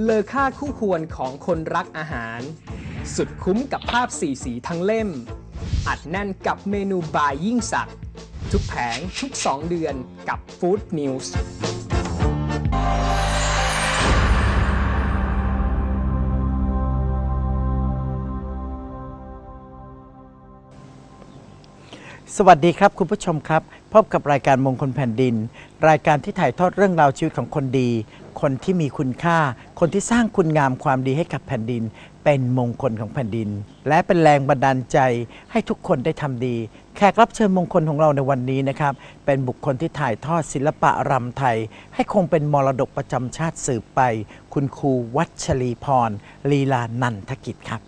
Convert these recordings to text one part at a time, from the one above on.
เลอค่าคู่ควรของคนรักอาหาร สุดคุ้มกับภาพสีสีทั้งเล่ม อัดแน่นกับเมนูบายยิ่งสัก ทุกแผงทุก 2 เดือนกับ Food News สวัสดีครับคุณผู้ชมครับ พบกับรายการมงคลแผ่นดิน รายการที่ถ่ายทอดเรื่องราวชีวิตของคนดี คนที่มีคุณค่า คนที่สร้างคุณงามความดีให้กับแผ่นดิน เป็นมงคลของแผ่นดิน และเป็นแรงบันดาลใจให้ทุกคนได้ทำดี แขกรับเชิญมงคลของเราในวันนี้นะครับ เป็นบุคคลที่ถ่ายทอดศิลปะรำไทย ให้คงเป็นมรดกประจำชาติสืบไป คุณครูวัชรีพรลีลานันทกิจครับ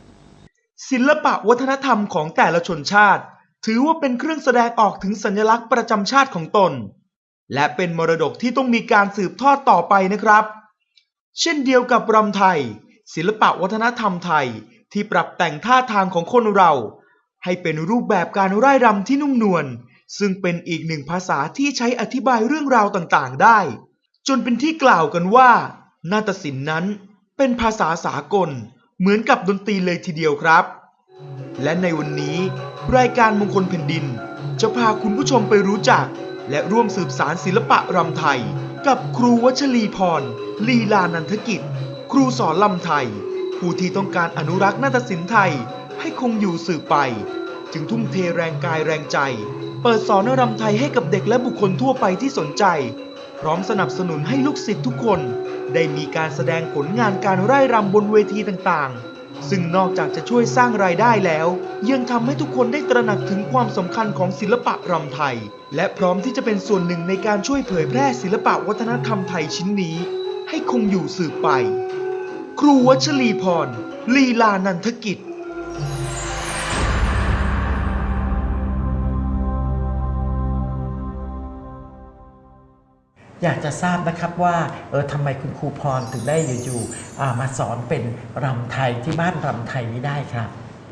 ศิลปะวัฒนธรรมของแต่ละชนชาติ ถือว่าเป็นเครื่องแสดงออกถึงสัญลักษณ์ประจำชาติของตน และเป็นมรดกที่ต้องมีการสืบทอดต่อไปนะครับ เช่นเดียวกับรำไทย ศิลปะวัฒนธรรมไทยที่ปรับแต่งท่าทางของคนเรา ให้เป็นรูปแบบการร่ายรำที่นุ่มนวลซึ่งเป็นอีกหนึ่งภาษาที่ใช้อธิบายเรื่องราวต่างๆ ได้ จนเป็นที่กล่าวกันว่า นาฏศิลป์นั้นเป็นภาษาสากล เหมือนกับดนตรีเลยทีเดียวครับ และในวันนี้รายการมงคลแผ่นดิน จะพาคุณผู้ชมไปรู้จัก และร่วมสืบสารศิลปะรำไทย กับครูวัชรีพร ลีลานันทกิจ ครูสอนลำไทย ผู้ที่ต้องการอนุรักษ์นาฏศิลป์ไทยให้คงอยู่สืบไป จึงทุ่มเทแรงกายแรงใจ เปิดสอนรำไทยให้กับเด็กและบุคคลทั่วไปที่สนใจ พร้อมสนับสนุนให้ลูกศิษย์ทุกคน ได้มีการแสดงผลงานการไร่รำบนเวทีต่างๆ ซึ่งนอกจากจะช่วยสร้างรายได้แล้ว ยังทำให้ทุกคนได้ตระหนักถึงความสำคัญของศิลปะรำไทย และพร้อมที่จะเป็นส่วนหนึ่งในการช่วยเผยแพร่ศิลปะวัฒนธรรมไทยชิ้นนี้ ให้คงอยู่สืบไป ครูวัชรีพร ลีลานันทกิจ อยากจะทราบนะครับว่าเออทำไมคุณครูพรถึงได้อยู่ๆอ่ามาสอนเป็นรำไทยที่บ้านรำไทยนี้ได้ครับ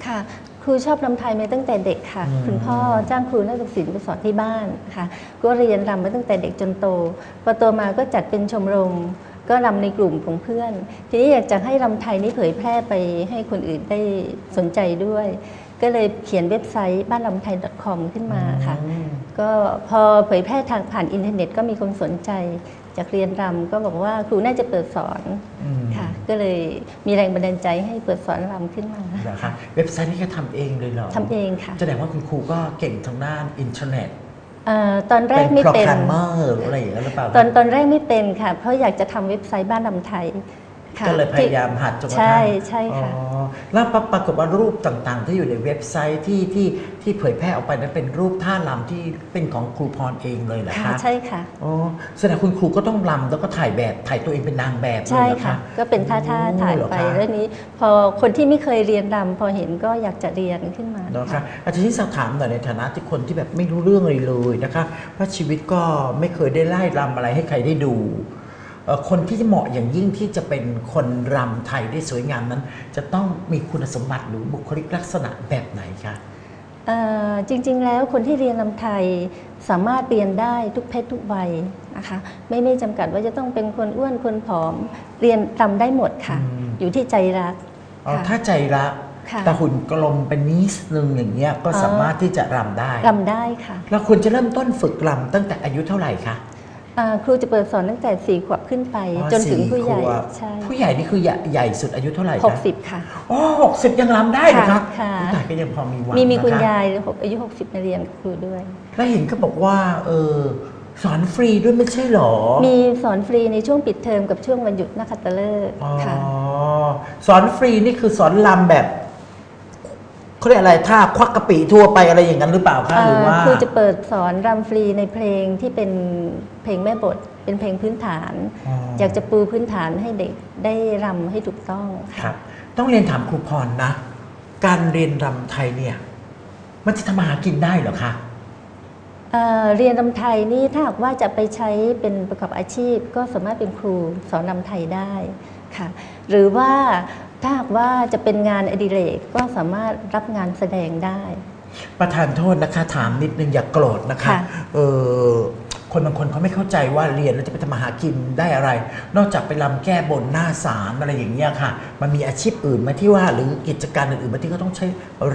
ค่ะครูชอบรำไทยมาตั้งแต่เด็กค่ะอืมคุณพ่อจ้างครูนักศิลป์ไปสอนที่บ้านค่ะ ก็เรียนรำมาตั้งแต่เด็กจนโตพอโตมาก็จัดเป็นชมรม ก็รำในกลุ่มของเพื่อน ทีนี้อยากจะให้รำไทยนี้เผยแพร่ไปให้คนอื่นได้สนใจด้วย ก็เลยเขียนเว็บไซต์บ้านรำไทย .com ขึ้นมาค่ะอืมก็พอเผยแพร่ทางผ่านอินเทอร์เน็ตก็มีคนสนใจจากเรียนรำก็บอกว่าครูน่าจะเปิดสอนอืมค่ะ ก็เลยมีแรงบันดาลใจให้เปิดสอนรำขึ้นมาเหรอคะเว็บไซต์นี้ก็ทำเองเลยเหรอทำเองค่ะแสดงว่าคุณครูก็เก่งทางด้านอินเทอร์เน็ตเอ่อตอนแรเป็กนไม่โปรเป็แกนรมเมอร์หรืออะไรอย่างเงี้ยหรือเปล่าตอนตอนแรกไม่เป็นค่ะ เพราะอยากจะทำเว็บไซต์บ้านลำไทย ค่ะก็เลยพยายามหัดจนกระทั่งใช่ใช่ค่ะ อ๋อแล้วปรปรากฏว่ารูปต่างๆ ที่อยู่ในเว็บไซต์ที่ที่ที่เผยแพร่ออกไปนั้นเป็นรูปท่ารำที่เป็นของครูพรเองเลยเหรอค่ะคะใช่ค่ะ อ๋อแสดงคุณครูก็ต้องรำแล้วก็ถ่ายแบบถ่ายตัวเองเป็นนางแบบเลยใช่เหรอค่ะ คะ ก็เป็นท่าท่าโอ้ถ่ายเหรอไปคะ แล้วนี้ พอคนที่ไม่เคยเรียนรำพอเห็นก็อยากจะเรียนขึ้นมาเนาะคะอาจารย์ที่สอบถามหน่อยในฐานะที่คนที่แบบไม่รู้เรื่องเลยเลยนะคะเพราะชีวิตก็ไม่เคยได้ไล่รำอะไรให้ใครได้ดูเอ่อ คนที่เหมาะอย่างยิ่งที่จะเป็นคนรำไทยได้สวยงามนั้น จะต้องมีคุณสมบัติหรือบุคลิกลักษณะแบบไหนคะเอ่อจริงๆ แล้วคนที่เรียนลำไทยสามารถเรียนได้ทุกเพศทุกวัยนะคะไม่ไม่จำกัดว่าจะต้องเป็นคนอ้วนคนผอมเรียนรำได้หมดค่ะอืมอยู่ที่ใจรักอ๋อค่ะถ้าใจรักค่ะแต่หุ่นกลมเป็นนิดนึงอย่างเงี้ยก็อ๋อสามารถที่จะรำได้รำได้ค่ะเราควรจะเริ่มต้นฝึกรำตั้งแต่อายุเท่าไหร่คะอ่า ครูจะเปิดสอนตั้งแต่สี่ขวบขึ้นไปอ๋อจนถึงสี่ผู้ใหญ่ขวบใช่ ผู้ใหญ่นี่คือใหญ่ใหญ่สุดอายุเท่าไหร่คะหกสิบค่ะอ๋อหกสิบยังรำได้เหรอคะค่ะค่ะแต่ก็ยังพอมีหวังมีมีคุณนะะยายหกอายุ60มาเรียนกับครูด้วย แล้วเห็นก็บอกว่า เออสอนฟรีด้วยไม่ใช่เหรอ มีสอนฟรีในช่วงปิดเทอมกับช่วงวันหยุดนักขัตฤกษ์อ๋อค่ะสอนฟรีนี่คือสอนลำแบบเขาเรียกอะไรท่าควักกะปิทั่วไปอะไรอย่างนั้นหรือเปล่าคะหรือว่าครูจะเปิดสอนรำฟรีในเพลงที่เป็น เพลงแม่บทเป็นเพลงพื้นฐานอ๋อออยากจะปูพื้นฐานให้เด็กได้รำให้ถูกต้องคค่ะรับต้องเรียนถามครูพรนะ การเรียนรำไทยเนี่ย มันจะทำมาหากินได้เหรอคะเอ่อเรียนรำไทยนี่ถ้าหากว่าจะไปใช้เป็นประกอบอาชีพ ก็สามารถเป็นครูสอนรำไทยได้ค่ะ หรือว่าถ้าหากว่าจะเป็นงานอดิเรกก็สามารถรับงานแสดงได้ ประธานโทษนะคะถามนิดนึงอย่ากโกรธนะคะค่ะเออ คนบางคนเขาไม่เข้าใจว่าเรียนแล้วจะไปทำมาหากินได้อะไร นอกจากไปรำแก้บนหน้าศาลอะไรอย่างเงี้ยค่ะ มันมีอาชีพอื่นไหมาที่ว่าหรือกิจการอื่นๆไหมาที่เขาต้องใช้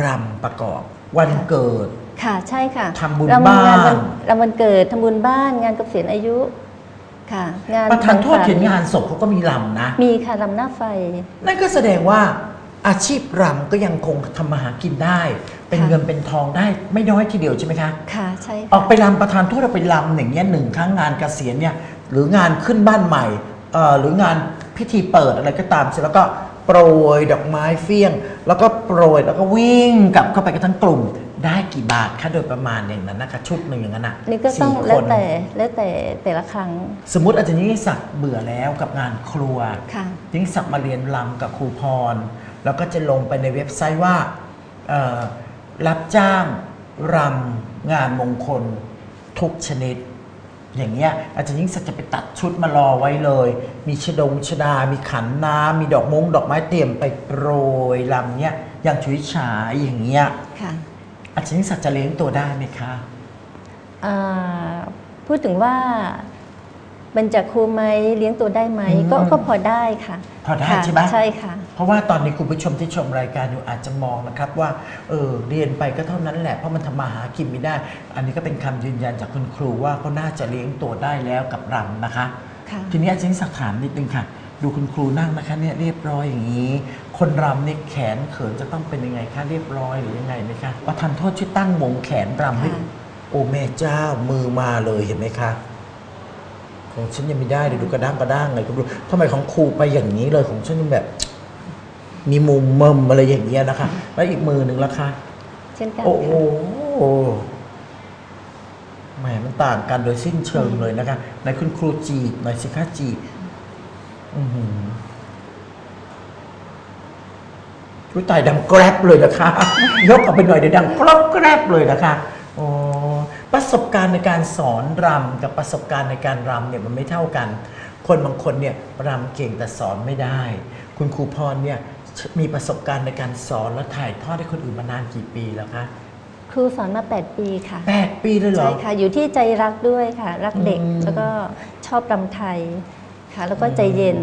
รำประกอบ วันเกิดค่ะใช่ค่ะทำบุญเรมีงบ้านวันรำวันเกิดทำบุญบ้านงานเกษียณอายุค่ะงานประธานโทษสังสรรค์เห็นงานศพเขาก็มีรำนะ มีค่ะรำหน้าไฟ นั่นก็แสดงว่าอาชีพรำก็ยังคงทำมาหากินได้ เป็นค่ะเงินเป็นทองได้ไม่น้อยทีเดียวใช่ไหมคะค่ะใช่อค่ะอกไปรำประธานโทษเราไปรำอย่างเงี้ยหนึ่งครั้งงานเกษียณเนี่ยหรืองานขึ้นบ้านใหม่เอ่อหรืองานพิธีเปิดอะไรก็ตามเสร็จแล้วก็โปรยดอกไม้เฟี้ยง แล้วก็โปรยแล้วก็วิ่งกลับเข้าไปกันทั้งกลุ่ม ได้กี่บาทคะโดยประมาณอย่างนั้นนะคะชุดหนึ่งอย่างนั้นนะนี่ก็ต้องสี่แล้วคนแต่แล้วแต่แต่ละครั้ง สมมติอาจารย์ยิ่งศักดิ์เบื่อแล้วกับงานครัวค่ะยิ่งศักดิ์มาเรียนรำกับครูพร แล้วก็จะลงไปในเว็บไซต์ว่าเอ่อ รับจ้างรำงานมงคลทุกชนิด อย่างเงี้ยอาจารย์ยิ่งศักดิ์จะไปตัดชุดมารอไว้เลย มีชดงชดา มีขันน้ำมีดอกมงดอกไม้เตรียมไปโปรยรำเนี้ยอย่างชุยฉายอย่างเงี้ยค่ะอาจารย์ยิ่งศักดิ์จะเลี้ยงตัวได้ไหมคะ อ่าพูดถึงว่า บรรจครูไหมเลี้ยงตัวได้ไหมอืมก็ก็พอได้ค่ะพอได้ค่ะใช่ไหม ใช่ค่ะ เพราะว่าตอนนี้คุณผู้ชมที่ชมรายการอยู่อาจจะมองนะครับว่าเออเรียนไปก็เท่านั้นแหละเพราะมันทำมาหากินไม่ได้ อันนี้ก็เป็นคำยืนยันจากคุณครูว่าเขาน่าจะเลี้ยงตัวได้แล้วกับรำนะคะ ค่ะ ทีนี้อาจารย์สักถามนิดนึงค่ะ ดูคุณครูนั่งนะคะเนี่ยเรียบร้อยอย่างนี้ คนรำเนี่ยแขนเขินจะต้องเป็นยังไงคะเรียบร้อยหรือยังไงไหมคะประทานโทษช่วยตั้งวงแขนรำให้ค่ะ โอ้แม่เจ้ามือมาเลยเห็นไหมคะ ของฉันยังไม่ได้เลยดูกระด้างกระด้างเลยคุณดูทำไมของครูไปอย่างนี้เลยของฉันยังแบบ มีมุมเมิมอะไรอย่างเงี้ยนะคะ แล้วอีกมือหนึ่งละคะเช่นกันโอ้โหค่ะแหมมันต่างกันโดยสิ้นเชิงเลยนะคะไหนคุณครูจีบหน่อยสิคะจีบอือหือชุยตายดังแกรบเลยนะคะ ยกออกไปหน่อยเดี๋ยวดังกรอบแกรบเลยนะคะอ๋อ ประสบการณ์ในการสอนรำกับประสบการณ์ในการรำเนี่ยมันไม่เท่ากัน คนบางคนเนี่ยรำเก่งแต่สอนไม่ได้ คุณครูพรเนี่ยมีประสบการณ์ในการสอนและถ่ายทอดให้คนอื่นมานานกี่ปีแล้วคะครูสอนมา 8 ปีค่ะแปดปีเลยเหรอใช่ค่ะ อยู่ที่ใจรักด้วยค่ะ รักเด็กอืมแล้วก็ชอบรำไทยค่ะ แล้วก็ใจเย็น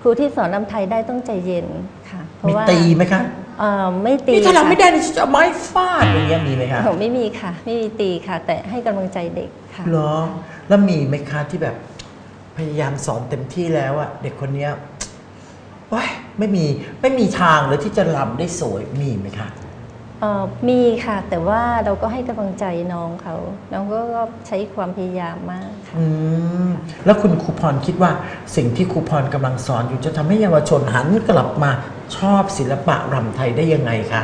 ครูที่สอนรำไทยได้ต้องใจเย็นค่ะ เพราะมีว่าตีไหมคะ เอ่อไม่ตีนี่ถ้าเราค่ะไม่ได้นี่ฉันจะเอาไม้ฟาดอย่างเงี้ยมีไหมคะผมไม่มีค่ะ ไม่มีตีค่ะ แต่ให้กำลังใจเด็กค่ะ เหรอแล้วมีไหมคะที่แบบพยายามสอนเต็มที่แล้วอะเด็กคนเนี้ยว้ายไม่มีไม่มีทางเลยที่จะรำได้สวยมีไหมคะ เอ่อมีค่ะ แต่ว่าเราก็ให้กำลังใจน้องเขา น้องก็ใช้ความพยายามมากค่ะ อืมแล้วคุณครูพรคิดว่าสิ่งที่ครูพรกำลังสอนอยู่จะทำให้เยาวชนหันกลับมาชอบศิลปะรำไทยได้ยังไงคะ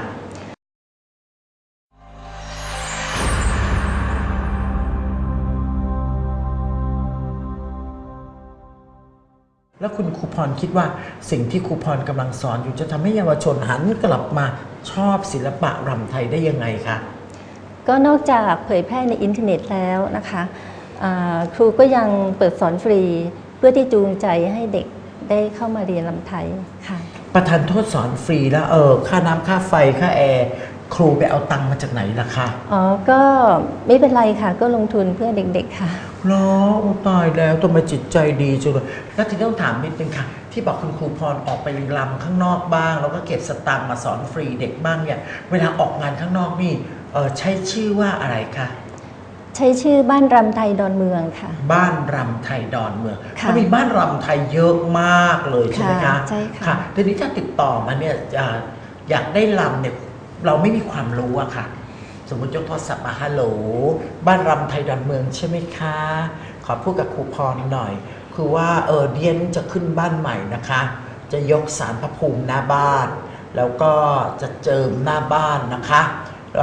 แล้วคุณครูพรคิดว่าสิ่งที่ครูพรกำลังสอนอยู่จะทำให้เยาวชนหันกลับมาชอบศิลปะรำไทยได้ยังไงคะก็นอกจากเผยแพร่ในอินเทอร์เน็ตแล้วนะคะอ่าครูก็ยังเปิดสอนฟรี เพื่อที่จูงใจให้เด็กได้เข้ามาเรียนลำไทยค่ะประธานโทษสอนฟรีแล้วเออค่าน้ำค่าไฟค่าแอร์ ครูไปเอาตังค์มาจากไหนล่ะคะอ๋อ ก็ไม่เป็นไรค่ะ ก็ลงทุนเพื่อเด็กๆค่ะ เหรอโอ้ตายแล้วทำไมจิตใจดีจังเลยแล้วทีนี้ต้องถามนิดนึงค่ะ ที่บอกคุณครูพรออกไปรำข้างนอกบ้าง แล้วก็เก็บสตางค์มาสอนฟรีเด็กบ้างเนี่ย เวลาออกงานข้างนอกนี่เออใช้ชื่อว่าอะไรคะใช้ชื่อบ้านรำไทยดอนเมืองค่ะ บ้านรำไทยดอนเมืองค่ะเขามีบ้านรำไทยเยอะมากเลยใช่ไหมคะค่ะใช่ค่ะค่ะ ทีนี้ถ้าติดต่อมาเนี่ยอ่าอยากได้รำเนี่ย เราไม่มีความรู้อะค่ะ สมมติยกโทรศัพท์มาฮัลโหล บ้านรำไทยดอนเมืองใช่ไหมคะ ขอพูดกับครูพรหน่อย คือว่าเออเดียนจะขึ้นบ้านใหม่นะคะ จะยกสารพระภูมิหน้าบ้าน แล้วก็จะเจิมหน้าบ้านนะคะเ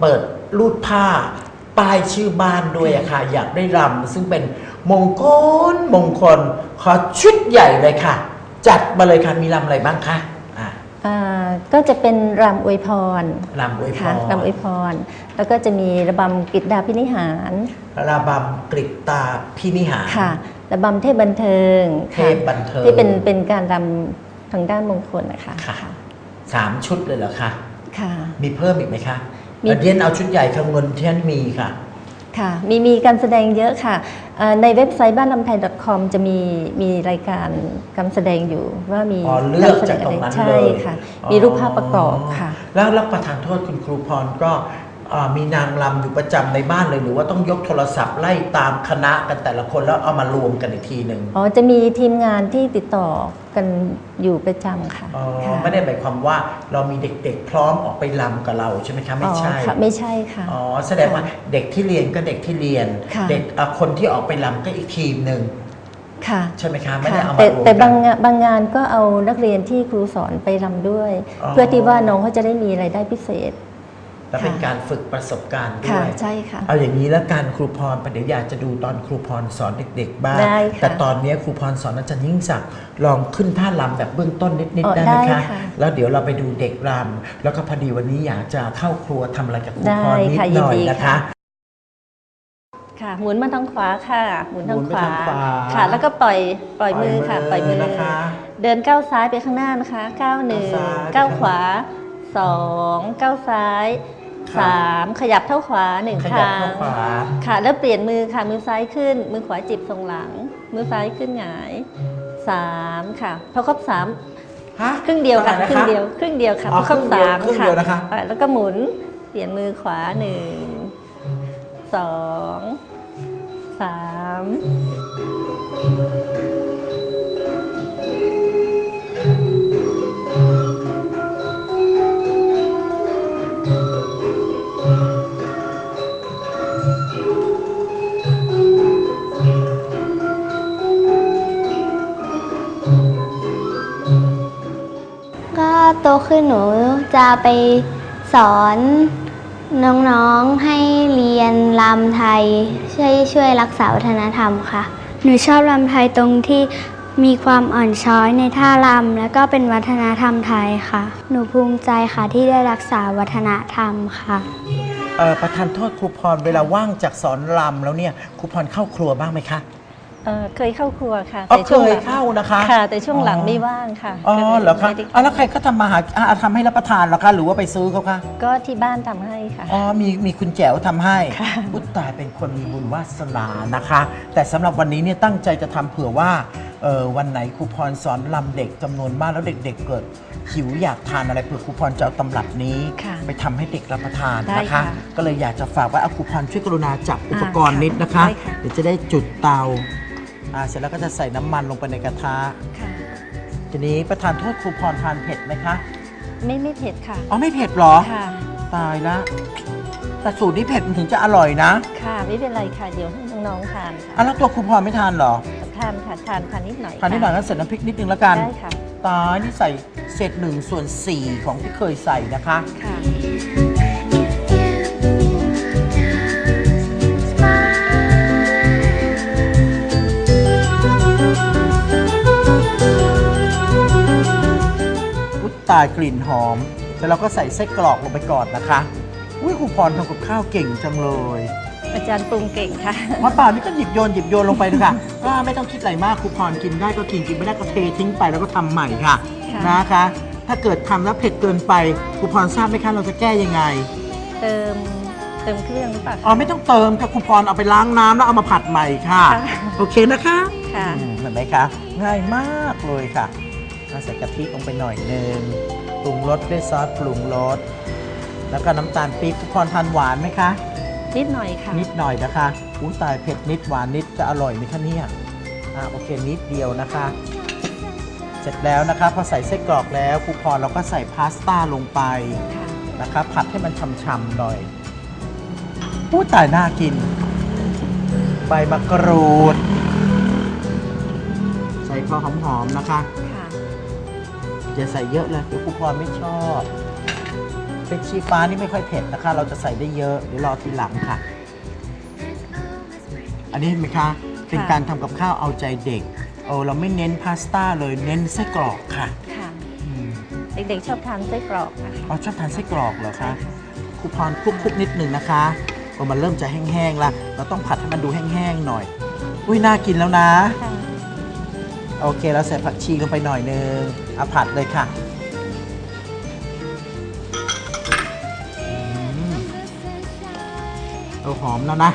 เปิดรูดผ้าป้ายชื่อบ้านด้วยอะค่ะ อยากได้รำซึ่งเป็นมงคลมงคล ขอชุดใหญ่เลยค่ะ จัดมาเลยค่ะมีรำอะไรบ้างคะ ก็จะเป็นรำอวยพรรำอวยพค่ะรรำอวยพร แล้วก็จะมีระบำกิจดาพินิหารระบำกริตตาพินิหารค่ะระบำเทพบันเทิงเทค่ะพบันเทิงที่เป็นเป็นการรำทางด้านมงคลนะคะค่ะสามชุดเลยเหรอคะค่ะ มีเพิ่มอีกไหมคะมีเดียนเอาชุดใหญ่ค่ะเงินที่ฉันมีค่ะ ค่ะ มีมีการแสดงเยอะค่ะเอ่อในเว็บไซต์บ้านลำไทย .com จะมีมีรายการการแสดงอยู่ว่ามีอ๋อเลือกจากตรงนั้นใช่เลยค่ะ มีรูปภาพประกอบค่ะ แล้วรับประทานโทษคุณครูพรก็เอ่อ มีนางรำอยู่ประจำในบ้านเลย หรือว่าต้องยกโทรศัพท์ไล่ตามคณะกันแต่ละคนแล้วเอามารวมกันอีกทีหนึ่งอ๋อจะมีทีมงานที่ติดต่อกันอยู่ประจำค่ะอ๋อค่ะไม่ได้หมายความว่าเรามีเด็กๆพร้อมออกไปรำกับเราใช่ไหมคะไม่ใช่อ๋อค่ะไม่ใช่ค่ะอ๋อแสดงว่าเด็กที่เรียนก็เด็กที่เรียนค่ะเด็กอะคนที่ออกไปรำก็อีกทีมหนึ่งค่ะใช่ไหมคะไม่ได้ค่ะเอามาแต่รวมแต่กับางงานบางงานก็เอานักเรียนที่ครูสอนไปรำด้วยอ๋อเพื่อที่ว่าน้องเขาจะได้มีรายได้พิเศษ และเป็นค่ะการฝึกประสบการณ์ด้ค่ะวยใช่ค่ะเอาอย่างนี้แล้วกันครูพรประเดี๋ยวอยากจะดูตอนครูพรสอนเด็ก ๆ บ้างได้ค่ะแต่ตอนนี้ครูพรสอนอาจารย์ยิ่งศักดิ์ลองขึ้นท่ารำแบบเบื้องต้นนิดอ๋ๆอได้ไหมได้คะค่ะแล้วเดี๋ยวเราไปดูเด็กรำแล้วก็พอดีวันนี้อยากจะเข้าครัวทำอะไรกับครูพรได้นิดค่ะหน่อยยินดีนะคะค่ะค่ะหมุนมาทางขวาค่ะ หมุนทางหมุนขไปวาทางขวาค่ะ แล้วก็ปล่อยปล่อยมือค่ะ ปล่อยมือนะคะเดินก้าวซ้ายไปข้างหน้านะคะก้าวหนึ่งก้าวซ้ายก้าวขวาสองก้าวซ้าย ค่ะสามขยับเท้าขวาหนึ่งขยับครั้งเข้าขวาค่ะ แล้วเปลี่ยนมือค่ะมือซ้ายขึ้น มือขวาจิบตรงหลัง มือซ้ายขึ้นหงายสามค่ะพอครบสามฮะครึ่งเดียวค่ะท่าไหร่ครึ่งเดียว ครึ่งเดียวค่ะอ๋อพอครบครึ่งเดียวสามครึ่งเดียวนะคะ อ่แล้วก็หมุนเปลี่ยนมือขวาหนึ่งสองสาม โตขึ้นหนูจะไปสอนน้องๆให้เรียนรำไทย ช่วยช่วยรักษาวัฒนธรรมค่ะ หนูชอบรำไทยตรงที่มีความอ่อนช้อยในท่ารำและก็เป็นวัฒนธรรมไทยค่ะ หนูภูมิใจค่ะที่ได้รักษาวัฒนธรรมค่ะประทานโทษครูพรเวลาว่างจากสอนรำแล้วเนี่ยครูพรเข้าครัวบ้างไหมคะ เอ่อเคยเข้าครัวค่ะอ๋อแต่ช่วงหลังเคยเข้านะคะ ค่ะ แต่ช่วงหลังอ๋อไม่ว่างค่ะอ๋อก็ลยเหรอคะไม่ได้อะแล้วใครก็ทำมาหาอะทำให้รับประทานเหรอคะ หรือว่าไปซื้อเขาคะก็ที่บ้านทำให้ค่ะ อ๋อมีมีคุณแจ๋วทำให้ค่ะพุทตายเป็นคนมีบุญวาสนานะคะ แต่สำหรับวันนี้เนี่ยตั้งใจจะทำเผื่อว่าเออวันไหนครูพรสอนลำเด็กจำนวนมากแล้วเด็ก ๆ เกิดหิวอยากทานอะไรเผื่อครูพรจะเอาตำรับนี้ ค่ะไปทำให้เด็กรับประทานได้นะคะ ค่ะก็เลยอยากจะฝากว่าเอาครูพรช่วยกรุณาจับอุปกรณ์อ่าค่ะนิดนะคะ ได้ค่ะ เดี๋ยวจะได้จุดเตา อ่าเสร็จแล้วก็จะใส่น้ำมันลงไปในกระทะ ค่ะ ทีนี้ประทานโทษครูพรทานเผ็ดไหมคะไม่ไม่เผ็ดค่ะ อ๋อไม่เผ็ดเหรอ ค่ะ ตายละแต่สูตรนี้เผ็ดมันถึงจะอร่อยนะค่ะไม่เป็นไรค่ะ เดี๋ยวให้น้องๆทานอะค่ะแล้วตัวครูพรไม่ทานเหรอทานค่ะทานทานนิดหน่อยทานนิดหน่อยค่ะก็ใส่น้ำพริกนิดนึงแล้วกัน ได้ค่ะตายนี่ใส่เศษหนึ่งส่วนสี่ของที่เคยใส่นะคะ ค่ะ ตายกลิ่นหอม แล้วเราก็ใส่ไส้กรอกลงไปก่อนนะคะอุ้ยครูพรทำกับข้าวเก่งจังเลยอาจารย์ปรุงเก่งค่ะมาเปล่านี่ก็หยิบโยนหยิบโยนลงไปเลยค่ะก็ไม่ต้องคิดอะไรมากครูพรกินได้ก็กินกินไม่ได้ก็เททิ้งไปแล้วก็ทำใหม่ค่ะค่ะนะคะ ถ้าเกิดทำแล้วเผ็ดเกินไปครูพรทราบไหมคะเราจะแก้ยังไง เติมเติมเครื่องหรือเปล่าคะอ๋อไม่ต้องเติมค่ะครูพรเอาไปล้างน้ำแล้วเอามาผัดใหม่ค่ะค่ะโอเคนะคะค่ะอืมเห็นไหมคะง่ายมากเลยค่ะ เราใส่กะทิลงไปหน่อยหนึงปรุงรสด้วยซอสปรุงรสแล้วก็น้ำตาลปี๊บครูพรทานหวานไหมคะ นิดหน่อยค่ะ นิดหน่อยนะคะอู้ตายเผ็ดนิดหวานนิดจะอร่อยไหมคะเนี่ยอ่าโอเคนิดเดียวนะคะ เสร็จแล้วนะคะพอใส่ไส้กรอกแล้วครูพรเราก็ใส่พาสต้าลงไปค่ะนะคะผัดให้มันฉ่ำๆหน่อยอู้ตายน่ากิน ใบมะกรูด ใส่พอหอมๆนะคะค่ะ อย่าใส่เยอะเลยเดี๋ยวครูพรไม่ชอบเป็นชีฟ้านี่ไม่ค่อยเผ็ดนะคะ เราจะใส่ได้เยอะเดี๋ยวรอทีหลังค่ะ อันนี้เห็นไหมคะ เป็นการทำกับข้าวเอาใจเด็กเออเราไม่เน้นพาสต้าเลยเน้นไส้กรอกค่ะค่ะอืมเด็กๆชอบทานไส้กรอกนะคะอ๋อชอบทานไส้กรอกเหรอใช่คะค่ะครูพรคลุกๆนิดหนึ่งนะคะพอมันเริ่มจะแห้งๆละเราต้องผัดให้มันดูแห้งๆหน่อย อุ้ยน่ากินแล้วนะ ค่ะ โอเคเราใส่ผักชีลงไปหน่อยนึงเอาผัดเลยค่ะเอาหอมแล้วนะ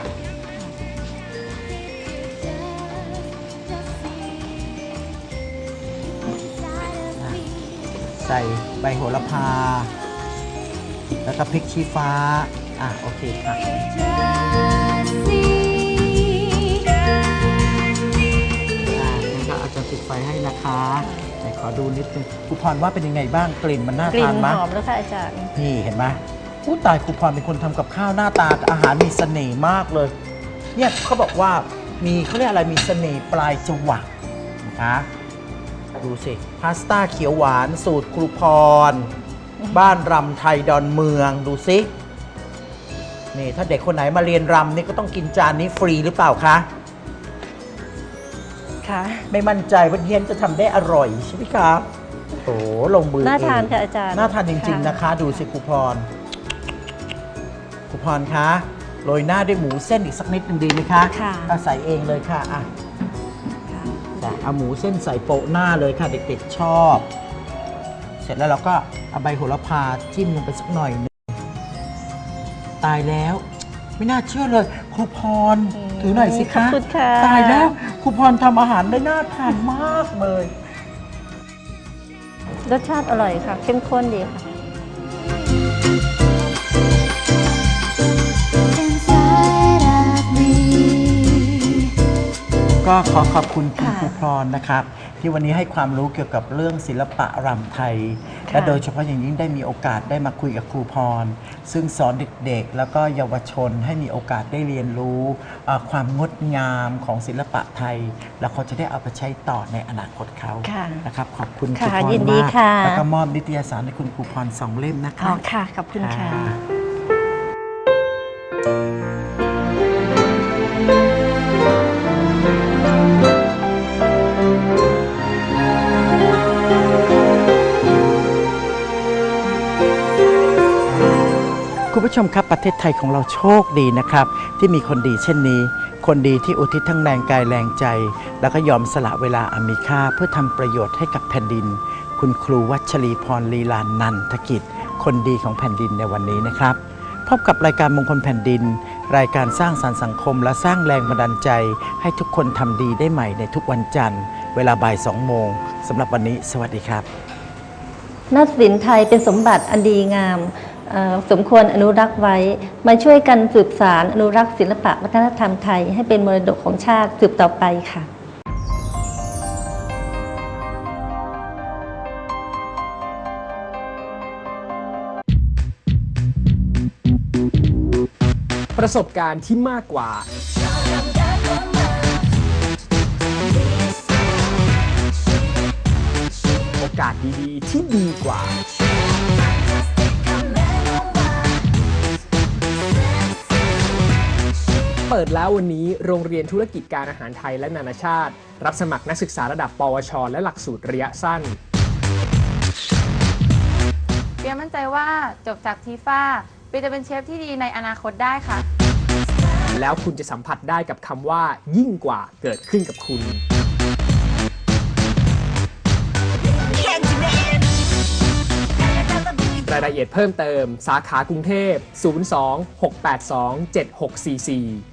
ใส่ใบโหระพา แล้วก็พริกชี้ฟ้า อะ โอเคค่ะ อาจจะปิดไฟให้นะคะไหนขอดูนิดนึงครูพรว่าเป็นยังไงบ้างกลิ่นมันน่ากลิ่ทานนไหมหอมแล้วค่ะอาจารย์ นี่เห็นไหมผู้ตายครูพรเป็นคนทำกับข้าวหน้าตาอาหารมีเสน่ห์มากเลย เนี่ยเขาบอกว่ามีเขาเรียกอะไรมีเสน่ห์ปลายจวักนะคะดูสิพาสต้าเขียวหวานสูตรครูพร บ้านรำไทยดอนเมืองดูสิ นี่ถ้าเด็กคนไหนมาเรียนรำนี่ก็ต้องกินจานนี้ฟรีหรือเปล่าคะ ค่ะ ไม่มั่นใจว่าเฮียนจะทำได้อร่อยใช่ไหมคะโอ้ลงมือน่าทานเองค่ะอาจารย์น่าทานจริง ๆ นะคะ ดูสิครูพรครูพรคะโรยหน้าด้วยหมูเส้นอีกสักนิดหนึ่งดีไหมคะค่ะ ก็ใส่เองเลยค่ะอะจ้ะเอาหมูเส้นใส่โปะหน้าเลยค่ะ เด็กๆชอบ เสร็จแล้วเราก็เอาใบโหระพาจิ้มลงไปสักหน่อยหนึงตายแล้ว ไม่น่าเชื่อเลย ครูพรอืมถือหน่อยสิคะขอบคุณค่ะ ตายแล้วครูพรทำอาหารได้น่าทานมากเลย รสชาติอร่อยค่ะ เข้มข้นดีค่ะ inside of me ก็ขอขอบคุณคุณค่ะ ครูพรนะครับ ที่วันนี้ให้ความรู้เกี่ยวกับเรื่องศิลปะรำไทยค่ะ และโดยเฉพาะอย่างยิ่งได้มีโอกาสได้มาคุยกับครูพร ซึ่งสอนเด็กๆ แล้วก็เยาวชนให้มีโอกาสได้เรียนรู้เอ่อความงดงามของศิลปะไทย แล้วเขาจะได้เอาไปใช้ต่อในอนาคตเขาค่ะนะครับขอบคุณครูค่ะพรยินดีมากค่ะแล้วก็มอบนิตยสารให้คุณครูพรสองเล่มนะคอ๋รัอบค่ะขอบคุณค่ะ ผู้ชมครับประเทศไทยของเราโชคดีนะครับ ที่มีคนดีเช่นนี้ คนดีที่อุทิศทั้งแรงกายแรงใจ แล้วก็ยอมสละเวลาอันมีค่าเพื่อทำประโยชน์ให้กับแผ่นดิน คุณครูวัชรีพรลีลานันทกิจ คนดีของแผ่นดินในวันนี้นะครับ พบกับรายการมงคลแผ่นดิน รายการสร้างสรรค์สังคม และสร้างแรงบันดาลใจ ให้ทุกคนทำดีได้ใหม่ในทุกวันจันทร์ เวลาบ่ายสองโมงสำหรับวันนี้ สวัสดีครับนาฏศิลป์ไทยเป็นสมบัติอันดีงาม สมควรอนุรักษ์ไว้ มาช่วยกันสืบสารอนุรักษ์ศิลปะวัฒนธรรมไทย ให้เป็นมรดกของชาติสืบต่อไปค่ะประสบการณ์ที่มากกว่า โอกาสดีๆ ที่ดีกว่า เปิดแล้ววันนี้โรงเรียนธุรกิจการอาหารไทยและนานาชาติ รับสมัครนักศึกษาระดับ ปวช และหลักสูตรระยะสั้น เปียมั่นใจว่าจบจากทีฟ้าเปียจะเป็นเชฟที่ดีในอนาคตได้ค่ะ แล้วคุณจะสัมผัสได้กับคำว่า ยิ่งกว่าเกิดขึ้นกับคุณ รายละเอียดเพิ่มเติม สาขากรุงเทพ 02-682-7644